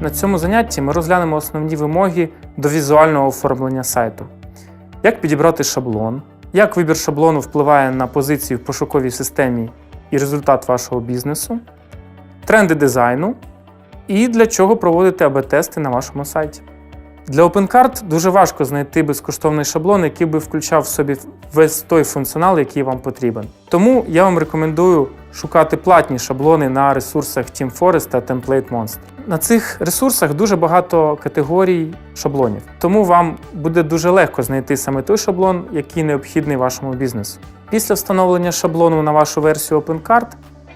На цьому занятті ми розглянемо основні вимоги до візуального оформлення сайту. Як підібрати шаблон, як вибір шаблону впливає на позицію в пошуковій системі і результат вашого бізнесу, тренди дизайну і для чого проводити АБ-тести на вашому сайті. Для OpenCard дуже важко знайти безкоштовний шаблон, який би включав в собі весь той функціонал, який вам потрібен. Тому я вам рекомендую шукати платні шаблони на ресурсах Team Forest та Template Monster. На цих ресурсах дуже багато категорій шаблонів, тому вам буде дуже легко знайти саме той шаблон, який необхідний вашому бізнесу. Після встановлення шаблону на вашу версію OpenCard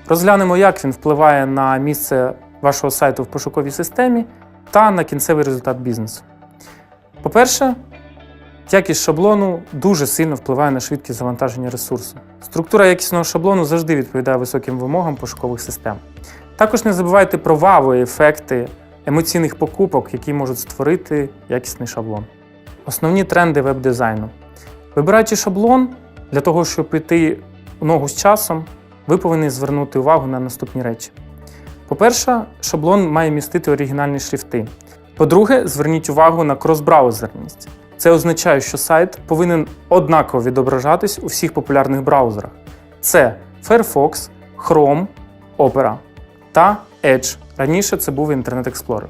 розглянемо, як він впливає на місце вашого сайту в пошуковій системі та на кінцевий результат бізнесу. По-перше, якість шаблону дуже сильно впливає на швидкість завантаження ресурсу. Структура якісного шаблону завжди відповідає високим вимогам пошукових систем. Також не забувайте про вавові ефекти емоційних покупок, які можуть створити якісний шаблон. Основні тренди веб-дизайну. Вибираючи шаблон для того, щоб піти в ногу з часом, ви повинні звернути увагу на наступні речі. По-перше, шаблон має містити оригінальні шрифти. По-друге, зверніть увагу на кросбраузерність. Це означає, що сайт повинен однаково відображатись у всіх популярних браузерах. Це Firefox, Chrome, Opera та Edge. Раніше це був Internet Explorer.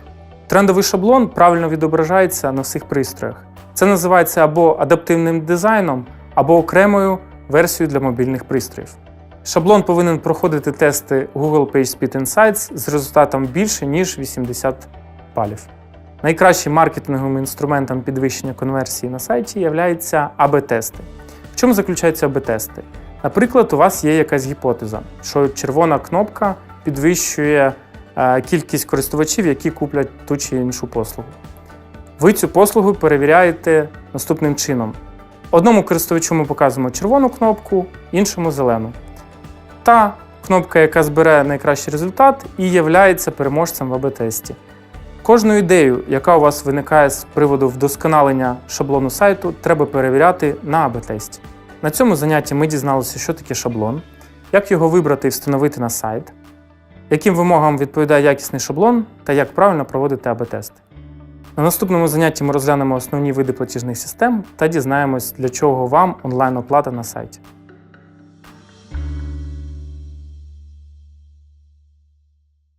Трендовий шаблон правильно відображається на всіх пристроях. Це називається або адаптивним дизайном, або окремою версією для мобільних пристроїв. Шаблон повинен проходити тести Google PageSpeed Insights з результатом більше, ніж 80 балів. Найкращим маркетинговим інструментом підвищення конверсії на сайті є АБ-тести. В чому заключаються АБ-тести? Наприклад, у вас є якась гіпотеза, що червона кнопка підвищує е, кількість користувачів, які куплять ту чи іншу послугу. Ви цю послугу перевіряєте наступним чином. Одному користувачу ми показуємо червону кнопку, іншому зелену. Та кнопка, яка збере найкращий результат, і являється переможцем в АБ-тесті. Кожну ідею, яка у вас виникає з приводу вдосконалення шаблону сайту, треба перевіряти на АБ-тесті. На цьому занятті ми дізналися, що таке шаблон, як його вибрати і встановити на сайт, яким вимогам відповідає якісний шаблон та як правильно проводити АБ-тести. На наступному занятті ми розглянемо основні види платіжних систем та дізнаємось, для чого вам онлайн-оплата на сайті.